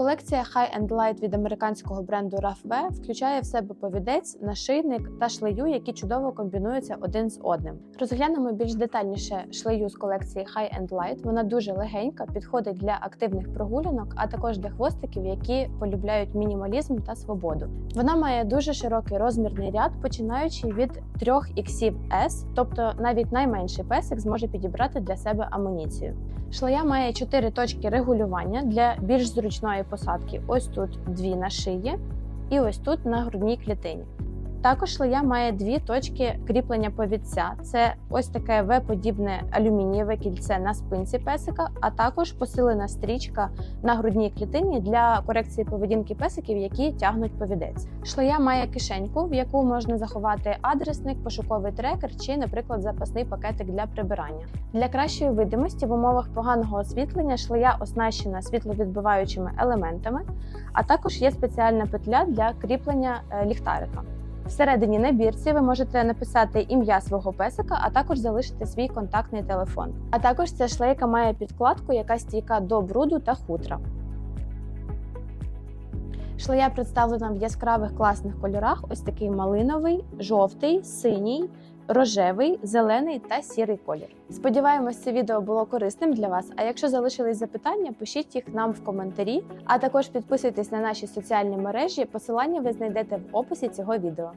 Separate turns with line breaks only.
Колекція High and Light від американського бренду RAFV включає в себе повідець, нашийник та шлею, які чудово комбінуються один з одним. Розглянемо більш детальніше шлею з колекції High and Light. Вона дуже легенька, підходить для активних прогулянок, а також для хвостиків, які полюбляють мінімалізм та свободу. Вона має дуже широкий розмірний ряд, починаючи від 3 іксів S, тобто навіть найменший песик зможе підібрати для себе амуніцію. Шлея має 4 точки регулювання для більш зручної посадки. Ось тут дві на шиї і ось тут на грудній клітині. Також шлея має дві точки кріплення повідця. Це ось таке В-подібне алюмінієве кільце на спинці песика, а також посилена стрічка на грудній клітині для корекції поведінки песиків, які тягнуть повідець. Шлея має кишеньку, в яку можна заховати адресник, пошуковий трекер чи, наприклад, запасний пакетик для прибирання. Для кращої видимості в умовах поганого освітлення шлея оснащена світловідбиваючими елементами, а також є спеціальна петля для кріплення е, ліхтарика. Всередині набірці ви можете написати ім'я свого песика, а також залишити свій контактний телефон. А також ця шлейка має підкладку, яка стійка до бруду та хутра. Шлея представлена в яскравих класних кольорах: ось такий малиновий, жовтий, синій, рожевий, зелений та сірий колір. Сподіваємось, це відео було корисним для вас. А якщо залишились запитання, пишіть їх нам в коментарі, а також підписуйтесь на наші соціальні мережі. Посилання ви знайдете в описі цього відео.